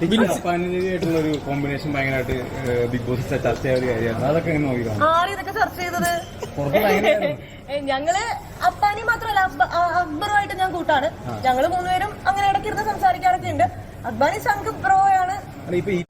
അപ്പാനിയായിട്ടുള്ള ഒരു കോമ്പിനേഷൻ ഭയങ്കരമായിട്ട് big boss ചർച്ച ചെയ്ത ഒരു കാര്യമാണ്. അതൊക്കെ എങ്ങനെ നോക്കി കാണും? ആരും ഇതൊക്കെ ചർച്ച ചെയ്തത്? ഞങ്ങൾ അപ്പാനി മാത്രമല്ല അക്ബറുമായിട്ട് ഞാൻ കൂട്ടാണ്. ഞങ്ങൾ മൂന്നുപേരും അങ്ങനെ ഇടയ്ക്കിരുന്ന് സംസാരിക്കാറൊക്കെ ഉണ്ട്. അക്ബാനി സംഘ് പ്രോയാണ്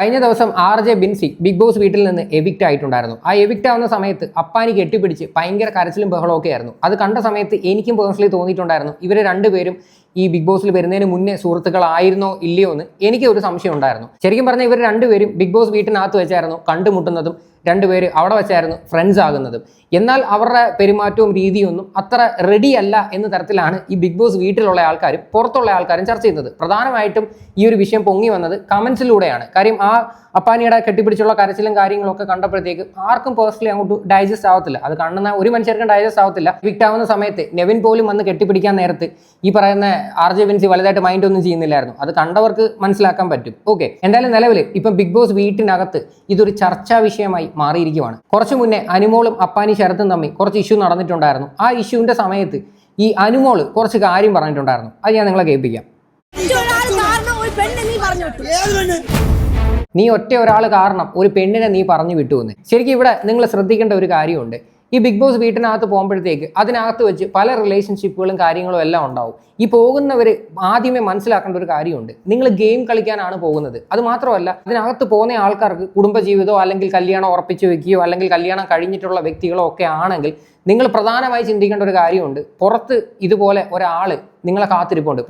കഴിഞ്ഞ ദിവസം R J Binsy Big Boss വീട്ടിൽ നിന്ന് എവിക്റ്റ് ആയിട്ടുണ്ടായിരുന്നു. ആ എവിക്റ്റ് ആവുന്ന സമയത്ത് അപ്പാനി കെട്ടിപ്പിടിച്ച് ഭയങ്കര കരച്ചിലും ബഹളമൊക്കെ ആയിരുന്നു. അത് കണ്ട സമയത്ത് എനിക്കും പേഴ്സണലി തോന്നിയിട്ടുണ്ടായിരുന്നു. ഇവർ രണ്ടുപേരും ഈ ബിഗ് ബോസിൽ വരുന്നതിന് മുന്നേ സുഹൃത്തുക്കളായിരുന്നോ ഇല്ലയോ എന്ന് എനിക്ക് ഒരു സംശയം ഉണ്ടായിരുന്നു. ശരിക്കും പറഞ്ഞാൽ ഇവർ രണ്ടുപേരും ബിഗ് ബോസ് വീട്ടിനകത്ത് വെച്ചായിരുന്നു കണ്ടുമുട്ടുന്നതും രണ്ടുപേര് അവിടെ വെച്ചായിരുന്നു ഫ്രണ്ട്സ് ആകുന്നതും. എന്നാൽ അവരുടെ പെരുമാറ്റവും രീതിയൊന്നും അത്ര റെഡി അല്ല എന്ന തരത്തിലാണ് ഈ ബിഗ് ബോസ് വീട്ടിലുള്ള ആൾക്കാരും പുറത്തുള്ള ആൾക്കാരും ചർച്ച ചെയ്യുന്നത്. പ്രധാനമായിട്ടും ഈ ഒരു വിഷയം പൊങ്ങി വന്നത് കമൻസിലൂടെയാണ് കാര്യം ആ അപ്പാനിയുടെ കെട്ടിപ്പിടിച്ചുള്ള കരച്ചിലും കാര്യങ്ങളൊക്കെ കണ്ടപ്പോഴത്തേക്ക് ആർക്കും പേഴ്സണലി അങ്ങോട്ട് ഡൈജസ്റ്റ് ആവത്തില്ല. അത് കാണുന്ന ഒരു മനുഷ്യർക്കും ഡൈജസ്റ്റ് ആവത്തില്ല. വിക്റ്റ് ആവുന്ന സമയത്ത് നെവിൻ പോലും വന്ന് കെട്ടിപ്പിടിക്കാൻ നേരത്ത് ഈ പറയുന്ന ആർ ജെ വിൻസി വലുതായിട്ട് മൈൻഡ് ഒന്നും ചെയ്യുന്നില്ലായിരുന്നു. അത് കണ്ടവർക്ക് മനസ്സിലാക്കാൻ പറ്റും. ഓക്കെ എന്തായാലും നിലവിൽ ഇപ്പം ബിഗ് ബോസ് വീട്ടിനകത്ത് ഇതൊരു ചർച്ചാ വിഷയമായി മാറിയിരിക്കുവാണ്. കുറച്ചു മുന്നേ അനുമോളും അപ്പാനി ശരത്തും തമ്മിൽ കുറച്ച് ഇഷ്യൂ നടന്നിട്ടുണ്ടായിരുന്നു. ആ ഇഷ്യൂവിന്റെ സമയത്ത് ഈ അനുമോൾ കുറച്ച് കാര്യം പറഞ്ഞിട്ടുണ്ടായിരുന്നു. അത് ഞാൻ നിങ്ങളെ കേൾപ്പിക്കാം. നീ ഒറ്റ ഒരാൾ കാരണം ഒരു പെണ്ണിനെ നീ പറഞ്ഞു വിട്ടുവെന്ന്. ശരിക്കും ഇവിടെ നിങ്ങൾ ശ്രദ്ധിക്കേണ്ട ഒരു കാര്യമുണ്ട്. ഈ ബിഗ് ബോസ് വീട്ടിനകത്ത് പോകുമ്പോഴത്തേക്ക് അതിനകത്ത് വെച്ച് പല റിലേഷൻഷിപ്പുകളും കാര്യങ്ങളും എല്ലാം ഉണ്ടാവും. ഈ പോകുന്നവർ ആദ്യമേ മനസ്സിലാക്കേണ്ട ഒരു കാര്യമുണ്ട്. നിങ്ങൾ ഗെയിം കളിക്കാനാണ് പോകുന്നത്. അത് മാത്രമല്ല അതിനകത്ത് പോകുന്ന ആൾക്കാർക്ക് കുടുംബജീവിതമോ അല്ലെങ്കിൽ കല്യാണം ഉറപ്പിച്ച് വെക്കുകയോ അല്ലെങ്കിൽ കല്യാണം കഴിഞ്ഞിട്ടുള്ള വ്യക്തികളോ ഒക്കെ ആണെങ്കിൽ നിങ്ങൾ പ്രധാനമായി ചിന്തിക്കേണ്ട ഒരു കാര്യമുണ്ട്. പുറത്ത് ഇതുപോലെ ഒരാൾ നിങ്ങളെ കാത്തിരിപ്പുണ്ട്.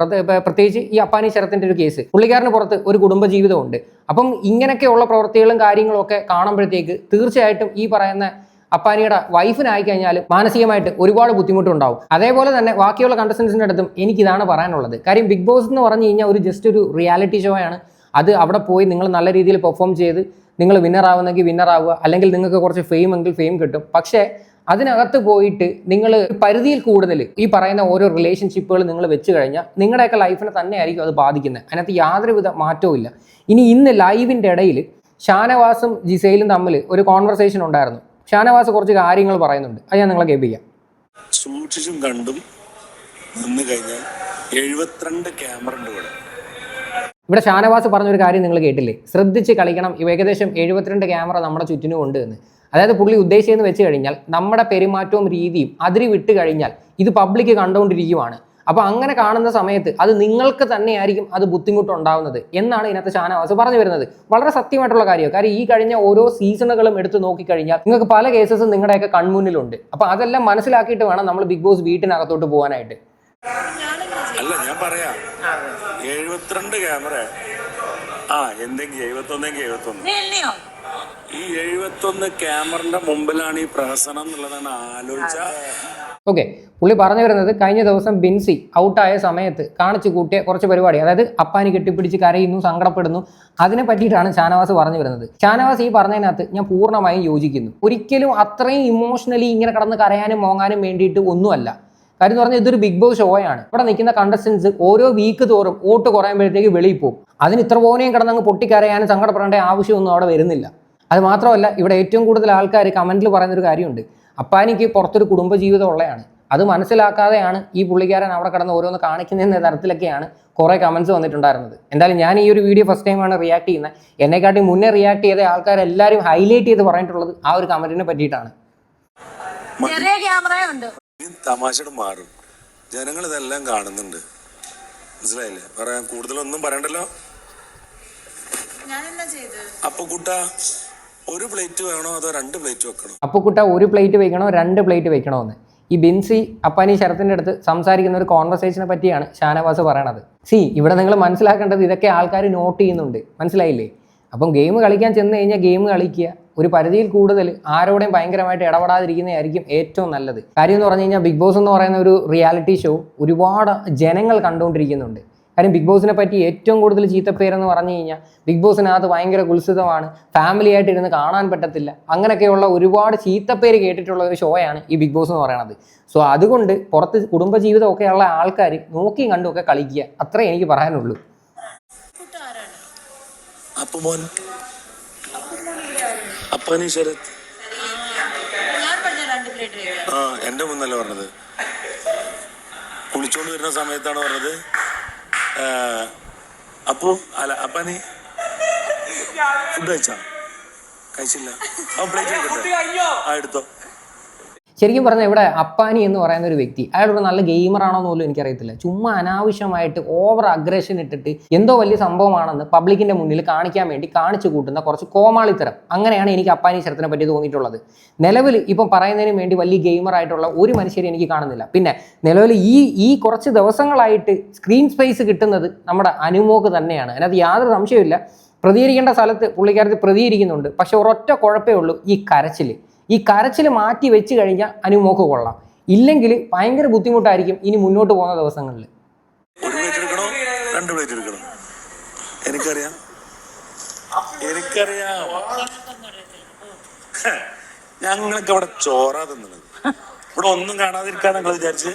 പ്രത്യേകിച്ച് ഈ അപ്പാനി ശരത്തിന്റെ ഒരു കേസ് പുള്ളിക്കാരന് പുറത്ത് ഒരു കുടുംബജീവിതമുണ്ട്. അപ്പം ഇങ്ങനെയൊക്കെയുള്ള പ്രവൃത്തികളും കാര്യങ്ങളും ഒക്കെ കാണുമ്പോഴത്തേക്ക് തീർച്ചയായിട്ടും ഈ പറയുന്ന അപ്പാനിയുടെ വൈഫിനായി കഴിഞ്ഞാൽ മാനസികമായിട്ട് ഒരുപാട് ബുദ്ധിമുട്ടുണ്ടാവും. അതേപോലെ തന്നെ ബാക്കിയുള്ള കണ്ടസ്റ്റൻസിന്റെ അടുത്തും എനിക്കിതാണ് പറയാനുള്ളത്. കാര്യം ബിഗ് ബോസ് എന്ന് പറഞ്ഞു കഴിഞ്ഞാൽ ഒരു ജസ്റ്റ് ഒരു റിയാലിറ്റി ഷോ ആണ്. അത് അവിടെ പോയി നിങ്ങൾ നല്ല രീതിയിൽ പെർഫോം ചെയ്ത് നിങ്ങൾ വിന്നർ ആവുന്നെങ്കിൽ വിന്നർ ആവുക അല്ലെങ്കിൽ നിങ്ങൾക്ക് കുറച്ച് ഫെയിം എങ്കിൽ ഫെയിം കിട്ടും. പക്ഷേ അതിനകത്ത് പോയിട്ട് നിങ്ങൾ പരിധിയിൽ കൂടുതൽ ഈ പറയുന്ന ഓരോ റിലേഷൻഷിപ്പുകൾ നിങ്ങൾ വെച്ച് കഴിഞ്ഞാൽ നിങ്ങളുടെയൊക്കെ ലൈഫിനെ തന്നെയായിരിക്കും അത് ബാധിക്കുന്നത്. അതിനകത്ത് യാതൊരുവിധ മാറ്റവും ഇല്ല. ഇനി ഇന്ന് ലൈവിന്റെ ഇടയിൽ ഷാനവാസും ജിസയിലും തമ്മിൽ ഒരു കോൺവെർസേഷൻ ഉണ്ടായിരുന്നു. ഷാനവാസ് കുറച്ച് കാര്യങ്ങൾ പറയുന്നുണ്ട്. അത് ഞാൻ നിങ്ങളെ കേൾപ്പിക്കാം. സൂക്ഷിച്ചും കണ്ടും നിന്ന് കഴിഞ്ഞാൽ എഴുപത്തിരണ്ട് ക്യാമറ ഉണ്ട് ഇവിടെ. ഇവിടെ ഷാനവാസ് പറഞ്ഞൊരു കാര്യം നിങ്ങൾ കേട്ടില്ലേ? ശ്രദ്ധിച്ച് കളിക്കണം. ഇവ ഏകദേശം എഴുപത്തിരണ്ട് ക്യാമറ നമ്മുടെ ചുറ്റിനും ഉണ്ട് എന്ന്. അതായത് പുള്ളി ഉദ്ദേശിച്ചെന്ന് വെച്ച് കഴിഞ്ഞാൽ നമ്മുടെ പെരുമാറ്റവും രീതിയും അതിരി വിട്ട് കഴിഞ്ഞാൽ ഇത് പബ്ലിക് കണ്ടുകൊണ്ടിരിക്കുവാണ്. അപ്പോൾ അങ്ങനെ കാണുന്ന സമയത്ത് അത് നിങ്ങൾക്ക് തന്നെയായിരിക്കും അത് ബുദ്ധിമുട്ടുണ്ടാവുന്നത് എന്നാണ് ഇതിനകത്ത് ഷാനവാസ് പറഞ്ഞു വരുന്നത്. വളരെ സത്യമായിട്ടുള്ള കാര്യമാണ്. കാര്യം ഈ കഴിഞ്ഞ ഓരോ സീസണുകളും എടുത്ത് നോക്കിക്കഴിഞ്ഞാൽ നിങ്ങൾക്ക് പല കേസസും നിങ്ങളുടെയൊക്കെ കൺമുന്നിലുണ്ട്. അപ്പോൾ അതെല്ലാം മനസ്സിലാക്കിയിട്ട് വേണം നമ്മൾ ബിഗ് ബോസ് വീട്ടിനകത്തോട്ട് പോകാനായിട്ട്. അല്ല ഞാൻ പറയാ. എഴുപത്തിരണ്ട് ക്യാമറ. ആ എന്തെങ്കിലും എഴുപത്തൊന്നെങ്കിൽ എഴുപത്തൊന്ന്. ഈ എഴുപത്തൊന്ന് ക്യാമറിന്റെ മുമ്പിലാണ് ഈ പ്രഹസനം എന്നുള്ളതാണ് ആലോചിച്ച ഓക്കെ പുള്ളി പറഞ്ഞു വരുന്നത് കഴിഞ്ഞ ദിവസം ബിൻസി ഔട്ടായ സമയത്ത് കാണിച്ചു കൂട്ടിയ കുറച്ച് പരിപാടി അതായത് അപ്പാനി കെട്ടിപ്പിടിച്ച് കരയുന്നു സങ്കടപ്പെടുന്നു അതിനെ പറ്റിയിട്ടാണ് ഷാനവാസ് പറഞ്ഞു വരുന്നത്. ഷാനവാസ് ഈ പറഞ്ഞതിനകത്ത് ഞാൻ പൂർണമായും യോജിക്കുന്നു. ഒരിക്കലും അത്രയും ഇമോഷണലി ഇങ്ങനെ കടന്ന് കരയാനും മോങ്ങാനും വേണ്ടിയിട്ട് ഒന്നുമല്ല. കാര്യം എന്ന് പറഞ്ഞാൽ ഇതൊരു ബിഗ് ബോസ് ഷോയാണ് ഇവിടെ നിൽക്കുന്ന കണ്ടസ്റ്റൻസ് ഓരോ വീക്ക് തോറും വോട്ട് കുറയുമ്പോഴത്തേക്ക് വെളിയിൽ പോകും. അതിന് ഇത്ര പോനെയും കിടന്നങ്ങ് പൊട്ടിക്കരയാനും സങ്കടപ്പെടേണ്ട ആവശ്യമൊന്നും അവിടെ വരുന്നില്ല. അത് മാത്രമല്ല ഇവിടെ ഏറ്റവും കൂടുതൽ ആൾക്കാർ കമന്റിൽ പറയുന്നൊരു കാര്യമുണ്ട്. അപ്പാനിക്ക് പുറത്തൊരു കുടുംബജീവിതം ഉള്ളതാണ് അത് മനസ്സിലാക്കാതെയാണ് ഈ പുള്ളിക്കാരൻ അവിടെ കിടന്ന് ഓരോന്ന് കാണിക്കുന്നതെന്ന തരത്തിലൊക്കെയാണ് കുറേ കമൻസ് വന്നിട്ടുണ്ടായിരുന്നത്. എന്തായാലും ഞാൻ ഈ ഒരു വീഡിയോ ഫസ്റ്റ് ടൈമാണ് റിയാക്ട് ചെയ്യുന്നത്. എന്നെക്കാട്ടി മുന്നേ റിയാക്ട് ചെയ്ത ആൾക്കാരെല്ലാവരും ഹൈലൈറ്റ് ചെയ്ത് പറഞ്ഞിട്ടുള്ളത് ആ ഒരു കമന്റിനെ പറ്റിയിട്ടാണ്. ചെറിയ തമാശയുടെ മാറും. ജനങ്ങൾ ഇതെല്ലാം കാണുന്നുണ്ട്. മനസ്സിലായില്ലേ? പറയാൻ കൂടുതലൊന്നും പറയണ്ടല്ലോ? അപ്പൊ കൂട്ട ഒരു പ്ലേറ്റ് വേണോ അതോ രണ്ട് പ്ലേറ്റ് വെക്കണോ? അപ്പൊ കുട്ട ഒരു പ്ലേറ്റ് വെക്കണോ രണ്ട് പ്ലേറ്റ് വെക്കണോ എന്ന് ഈ ബിൻസി അപ്പാനി ശരത്തിന്റെ അടുത്ത് സംസാരിക്കുന്ന ഒരു കോൺവെർസേഷനെ പറ്റിയാണ് ഷാനവാസ് പറയണത്. സി ഇവിടെ നിങ്ങൾ മനസ്സിലാക്കേണ്ടത് ഇതൊക്കെ ആൾക്കാർ നോട്ട് ചെയ്യുന്നുണ്ട്. മനസ്സിലായില്ലേ? അപ്പം ഗെയിം കളിക്കാൻ ചെന്ന് കഴിഞ്ഞാൽ ഗെയിം കളിക്കുക. ഒരു പരിധിയിൽ കൂടുതൽ ആരോടെയും ഭയങ്കരമായിട്ട് ഇടപെടാതിരിക്കുന്നതായിരിക്കും ഏറ്റവും നല്ലത്. കാര്യം എന്ന് പറഞ്ഞു കഴിഞ്ഞാൽ ബിഗ് ബോസ് എന്ന് പറയുന്ന ഒരു റിയാലിറ്റി ഷോ ഒരുപാട് ജനങ്ങൾ കണ്ടുകൊണ്ടിരിക്കുന്നുണ്ട്. കാര്യം ബിഗ് ബോസിനെ പറ്റി ഏറ്റവും കൂടുതൽ ചീത്തപ്പേരെന്ന് പറഞ്ഞു കഴിഞ്ഞാൽ ബിഗ് ബോസിനകത്ത് ഭയങ്കര കുത്സിതമാണ് ഫാമിലി ആയിട്ട് ഇരുന്ന് കാണാൻ പറ്റത്തില്ല. അങ്ങനെയൊക്കെയുള്ള ഒരുപാട് ചീത്തപ്പേര് കേട്ടിട്ടുള്ള ഒരു ഷോയാണ് ഈ ബിഗ് ബോസ് എന്ന് പറയുന്നത് സോ അതുകൊണ്ട് പുറത്ത് കുടുംബജീവിതമൊക്കെ ഉള്ള ആൾക്കാർ നോക്കിയും കണ്ടും ഒക്കെ കളിക്കുക. അത്രേ എനിക്ക് പറയാനുള്ളൂ. എന്റെ മുന്നല്ലേ പറഞ്ഞത്. കുളിച്ചോണ്ട് വരുന്ന സമയത്താണ് പറഞ്ഞത്. അപ്പു അല്ല അപ്പനി ഫുഡ് കഴിച്ചാ? കഴിച്ചില്ല. അവൻ പ്ലേറ്റ് എടുക്കട്ടെ ആ എടുത്തോ. ശരിക്കും പറഞ്ഞാൽ ഇവിടെ അപ്പാനി എന്ന് പറയുന്ന ഒരു വ്യക്തി. അയാൾ ഒരു നല്ല ഗെയിമർ ആണോ എന്ന് പോലും എനിക്കറിയത്തില്ല. ചുമ്മാ അനാവശ്യമായിട്ട് ഓവർ അഗ്രഷൻ ഇട്ടിട്ട് എന്തോ വലിയ സംഭവമാണെന്ന് പബ്ലിക്കിന്റെ മുന്നിൽ കാണിക്കാൻ വേണ്ടി കാണിച്ചു കൂട്ടുന്ന കുറച്ച് കോമാളിത്തരം. അങ്ങനെയാണ് എനിക്ക് അപ്പാനി ശരത്തിനെ പറ്റി തോന്നിയിട്ടുള്ളത്. നിലവിൽ ഇപ്പം പറയുന്നതിന് വേണ്ടി വലിയ ഗെയിമർ ആയിട്ടുള്ള ഒരു മനുഷ്യരെ എനിക്ക് കാണുന്നില്ല. പിന്നെ നിലവിൽ ഈ ഈ കുറച്ച് ദിവസങ്ങളായിട്ട് സ്ക്രീൻ സ്പേസ് കിട്ടുന്നത് നമ്മുടെ അനുമോക്ക് തന്നെയാണ്. അതിനകത്ത് യാതൊരു സംശയമില്ല പ്രതികരിക്കേണ്ട സ്ഥലത്ത് പുള്ളിക്കാരത്തിൽ പ്രതികരിക്കുന്നുണ്ട്. പക്ഷെ ഒരൊറ്റ കുഴപ്പമേ ഉള്ളൂ ഈ കരച്ചിൽ ഈ കരച്ചിൽ മാറ്റി വെച്ച് കഴിഞ്ഞാൽ അനുമോക്ക് കൊള്ളാം. ഇല്ലെങ്കിൽ ഭയങ്കര ബുദ്ധിമുട്ടായിരിക്കും ഇനി മുന്നോട്ട് പോകുന്ന ദിവസങ്ങളിൽ. രണ്ട് പ്ലേറ്റ് എടുക്കണോ. എനിക്കറിയാം. എനിക്കറിയാം. ഹ, ഞങ്ങളൊക്കെ ഇവിടെ ചോറാ തിന്നുന്നത് ഇവിടെ ഒന്നും കാണാതിരിക്കാൻ വിചാരിച്ച്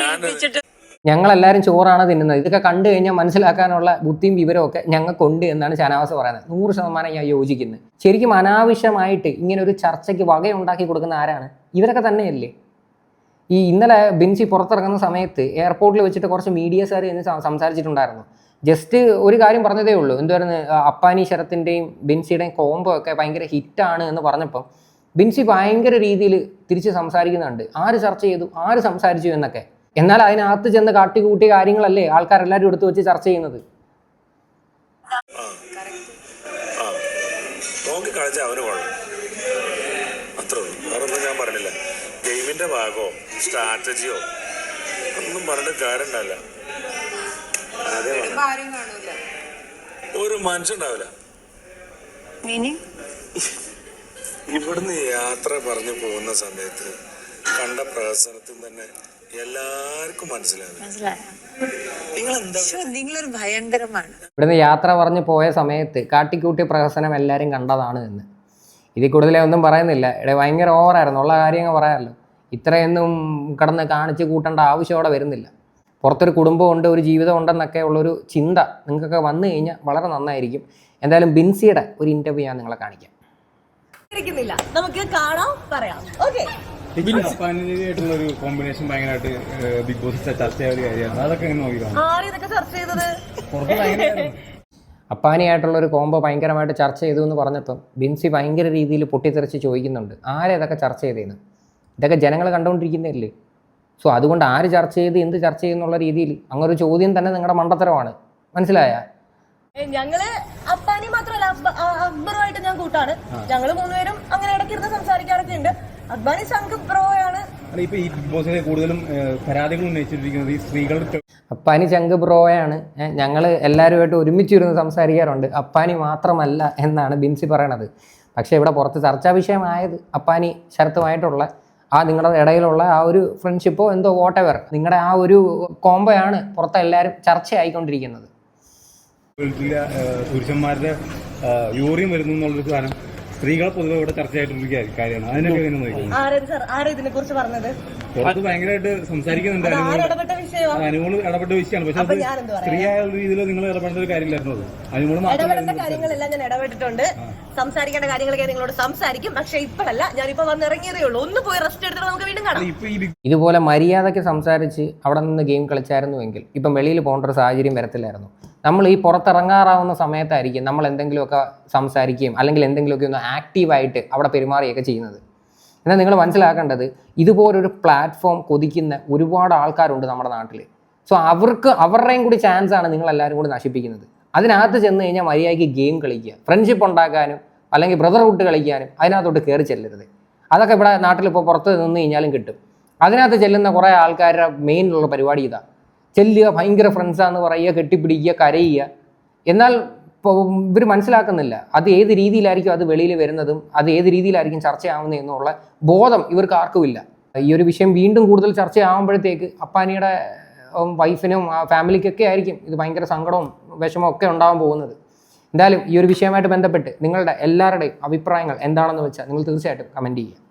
ഞാൻ ഞങ്ങളെല്ലാവരും ചോറാണ് തിന്നുന്നത്. ഇതൊക്കെ കണ്ടു കഴിഞ്ഞാൽ മനസ്സിലാക്കാനുള്ള ബുദ്ധിയും വിവരവും ഒക്കെ ഞങ്ങൾക്കുണ്ട് എന്നാണ് ഷാനവാസ് പറയുന്നത്. നൂറ് ശതമാനം ഞാൻ യോജിക്കുന്നത് ശരിക്കും അനാവശ്യമായിട്ട് ഇങ്ങനെ ഒരു ചർച്ചയ്ക്ക് വകയുണ്ടാക്കി കൊടുക്കുന്ന ആരാണ്? ഇവരൊക്കെ തന്നെയല്ലേ? ഈ ഇന്നലെ ബിൻസി പുറത്തിറങ്ങുന്ന സമയത്ത് എയർപോർട്ടിൽ വെച്ചിട്ട് കുറച്ച് മീഡിയസുകാർ എന്ന് സംസാരിച്ചിട്ടുണ്ടായിരുന്നു. ജസ്റ്റ് ഒരു കാര്യം പറഞ്ഞതേ ഉള്ളൂ. എന്തുവായിരുന്നു? അപ്പാനി ശരത്തിന്റെയും ബെൻസിയുടെയും കോംബോ ഒക്കെ ഭയങ്കര ഹിറ്റാണ് എന്ന് പറഞ്ഞപ്പം ബിൻസി ഭയങ്കര രീതിയിൽ തിരിച്ച് സംസാരിക്കുന്നുണ്ട്. ആര് ചർച്ച ചെയ്തു? ആര് സംസാരിച്ചു എന്നൊക്കെ. എന്നാൽ അതിനകത്ത് ചെന്ന് കാട്ടിക്കൂട്ടിയ കാര്യങ്ങളല്ലേ ആൾക്കാരെല്ലാവരും എടുത്തു വെച്ച് ചർച്ച ചെയ്യുന്നത്? ഞാൻ പറഞ്ഞില്ല. ഗെയിമിന്റെ ഭാഗമോ സ്ട്രാറ്റജിയോ ഒന്നും പറഞ്ഞിട്ട്. ഒരു മനുഷ്യണ്ടാവില്ല ഇവിടുന്ന് യാത്ര പറഞ്ഞു പോകുന്ന സമയത്ത് കണ്ട പ്രഹസനത്തിൽ തന്നെ എല്ലാവർക്കും മനസ്സിലാവും മനസ്സിലായോ? നിങ്ങൾ എന്താ ശ്ശോ, നിങ്ങളൊരു ഭയങ്കരമാണ്. ഇവിടുന്ന് യാത്ര പറഞ്ഞു പോയ സമയത്ത് കാട്ടിക്കൂട്ടി പ്രഹസനം എല്ലാരും കണ്ടതാണ് എന്ന്. ഇതിൽ കൂടുതലേ ഒന്നും പറയുന്നില്ല. ഇവിടെ ഭയങ്കര ഓവറായിരുന്നു. ഉള്ള കാര്യങ്ങൾ പറയാമല്ലോ. ഇത്രയൊന്നും കിടന്ന് കാണിച്ച് കൂട്ടേണ്ട ആവശ്യം അവിടെ വരുന്നില്ല. പുറത്തൊരു കുടുംബമുണ്ട് ഒരു ജീവിതം ഉണ്ടെന്നൊക്കെ ഉള്ളൊരു ചിന്ത നിങ്ങൾക്കൊക്കെ വന്നു കഴിഞ്ഞാൽ വളരെ നന്നായിരിക്കും. എന്തായാലും ബിൻസിയുടെ ഒരു ഇന്റർവ്യൂ ഞാൻ നിങ്ങളെ കാണിക്കാം. നമുക്ക് കാണാം പറയാം. ഓക്കെ ഒരു കോമ്പിനേഷൻ ഭയങ്കരമായിട്ട് ബിഗ് ബോസ് ചർച്ചയായ ഒരു കാര്യമാണ്. അതൊക്കെ എങ്ങനെ ചർച്ച അപ്പാനിയായിട്ടുള്ള ഒരു കോംബോ ഭയങ്കരമായിട്ട് ചർച്ച ചെയ്തു എന്ന് പറഞ്ഞപ്പം ബിൻസി ഭയങ്കര രീതിയിൽ പൊട്ടിത്തെറിച്ച് ചോദിക്കുന്നുണ്ട്. ആരെ ഇതൊക്കെ ചർച്ച ചെയ്തേന്ന്? ഇതൊക്കെ ജനങ്ങൾ കണ്ടുകൊണ്ടിരിക്കുന്നതല്ലേ? സോ അതുകൊണ്ട് ആര് ചർച്ച ചെയ്ത് എന്ത് ചർച്ച ചെയ്യുന്നുള്ള രീതിയിൽ അങ്ങനെ ഒരു ചോദ്യം തന്നെ നിങ്ങളുടെ മണ്ടത്തരമാണ്. മനസ്സിലായ? ഞങ്ങൾ അപ്പാനി മാത്രമല്ല അക്ബറുമായിട്ട് ഞാൻ കൂട്ടാണ്. ഞങ്ങൾ മൂന്നുപേരും അങ്ങനെ ഇടയ്ക്കിരുന്ന് സംസാരിക്കാറൊക്കെ ഉണ്ട്. സംഘ് പ്രോയാണ് ഇപ്പൊ ഈ ബിഗ് ബോസിലെ കൂടുതലും ഏഹ്, പരാതികൾ ഉന്നയിച്ചിരിക്കുന്നത് ഈ സ്ത്രീകളുടെ അപ്പാനി ചങ്ക് ബ്രോയാണ്. ഞങ്ങൾ എല്ലാവരുമായിട്ട് ഒരുമിച്ചിരുന്ന് സംസാരിക്കാറുണ്ട്. അപ്പാനി മാത്രമല്ല എന്നാണ് ബിൻസി പറയണത്. പക്ഷേ ഇവിടെ പുറത്ത് ചർച്ചാ വിഷയമായത് അപ്പാനി ശരത്തുമായിട്ടുള്ള ആ നിങ്ങളുടെ ഇടയിലുള്ള ആ ഒരു ഫ്രണ്ട്ഷിപ്പോ എന്തോ വോട്ടെവർ നിങ്ങളുടെ ആ ഒരു കോംബോയാണ് പുറത്ത് എല്ലാവരും ചർച്ചയായിക്കൊണ്ടിരിക്കുന്നത്. പുരുഷന്മാരുടെ യൂറിയം വരുന്നു എന്നുള്ളൊരു സാധനം സ്ത്രീകളെ പൊതുവെ ഇവിടെ ചർച്ച കാര്യം- കാര്യമാണ്. അതിനൊക്കെ എങ്ങനെ നോക്കുന്നത് ആരും സർ? ആരും ഇതിനെ കുറിച്ച് പറഞ്ഞത്? പുറത്ത് ഭയങ്കരമായിട്ട് സംസാരിക്കുന്നുണ്ട് വിഷയമാണ് ഇടപെട്ട വിഷയമാണ് പക്ഷെ ഒരു രീതിയിൽ നിങ്ങൾ ഇടപെടേണ്ട ഒരു കാര്യമില്ലായിരുന്നു അത്. ഇടപെടേണ്ട കാര്യങ്ങളെല്ലാം ഞാൻ ഇടപെട്ടിട്ടുണ്ട്. സംസാരിക്കേണ്ട കാര്യങ്ങളൊക്കെ നിങ്ങളോട് സംസാരിക്കും. പക്ഷെ ഇപ്പോഴല്ല ഞാനിപ്പോ വന്ന് ഇറങ്ങിയതേ ഉള്ളൂ. ഒന്ന് പോയി റെസ്റ്റ് എടുത്തിട്ട് നമുക്ക് വീണ്ടും കാണാം. ഇതുപോലെ മര്യാദയ്ക്ക് സംസാരിച്ച് അവിടെ നിന്ന് ഗെയിം കളിച്ചായിരുന്നുവെങ്കിൽ ഇപ്പം വെളിയിൽ പോകേണ്ട ഒരു സാഹചര്യം വരത്തില്ലായിരുന്നു. നമ്മൾ ഈ പുറത്തിറങ്ങാറാവുന്ന സമയത്തായിരിക്കും നമ്മൾ എന്തെങ്കിലുമൊക്കെ സംസാരിക്കുകയും അല്ലെങ്കിൽ എന്തെങ്കിലുമൊക്കെ ഒന്ന് ആക്റ്റീവായിട്ട് അവിടെ പെരുമാറുകയൊക്കെ ചെയ്യുന്നത്. എന്നാൽ നിങ്ങൾ മനസ്സിലാക്കേണ്ടത് ഇതുപോലൊരു പ്ലാറ്റ്ഫോം കൊതിക്കുന്ന ഒരുപാട് ആൾക്കാരുണ്ട് നമ്മുടെ നാട്ടിൽ സോ അവർക്ക് അവരുടെയും കൂടി ചാൻസ് ആണ് നിങ്ങൾ എല്ലാവരും കൂടി നശിപ്പിക്കുന്നത്. അതിനകത്ത് ചെന്ന് കഴിഞ്ഞാൽ മര്യാദയ്ക്ക് ഗെയിം കളിക്കുക. ഫ്രണ്ട്ഷിപ്പ് ഉണ്ടാക്കാനും അല്ലെങ്കിൽ ബ്രദർഹുഡ് കളിക്കാനും അതിനകത്തോട്ട് കയറി ചെല്ലരുത്. അതൊക്കെ ഇവിടെ നാട്ടിൽ ഇപ്പോൾ പുറത്ത് നിന്ന് കഴിഞ്ഞാലും കിട്ടും. അതിനകത്ത് ചെല്ലുന്ന കുറേ ആൾക്കാരുടെ മെയിനുള്ള പരിപാടി ഇതാണ് ചെല്ലുക ഭയങ്കര ഫ്രണ്ട്സാന്ന് പറയുക കെട്ടിപ്പിടിക്കുക കരയുക. എന്നാൽ ഇവർ മനസ്സിലാക്കുന്നില്ല. അത് ഏത് രീതിയിലായിരിക്കും അത് വെളിയിൽ വരുന്നതും അത് ഏത് രീതിയിലായിരിക്കും ചർച്ചയാവുന്നത് എന്നുള്ള ബോധം ഇവർക്ക് ആർക്കുമില്ല ഈ ഒരു വിഷയം വീണ്ടും കൂടുതൽ ചർച്ചയാവുമ്പോഴത്തേക്ക് അപ്പാനിയുടെ വൈഫിനും ആ ഫാമിലിക്കൊക്കെ ആയിരിക്കും ഇത് ഭയങ്കര സങ്കടവും വിഷമവും ഒക്കെ ഉണ്ടാവാൻ പോകുന്നത്. എന്തായാലും ഈ ഒരു വിഷയമായിട്ട് ബന്ധപ്പെട്ട് നിങ്ങളുടെ എല്ലാവരുടെയും അഭിപ്രായങ്ങൾ എന്താണെന്ന് വെച്ചാൽ നിങ്ങൾ തീർച്ചയായിട്ടും കമന്റ് ചെയ്യുക.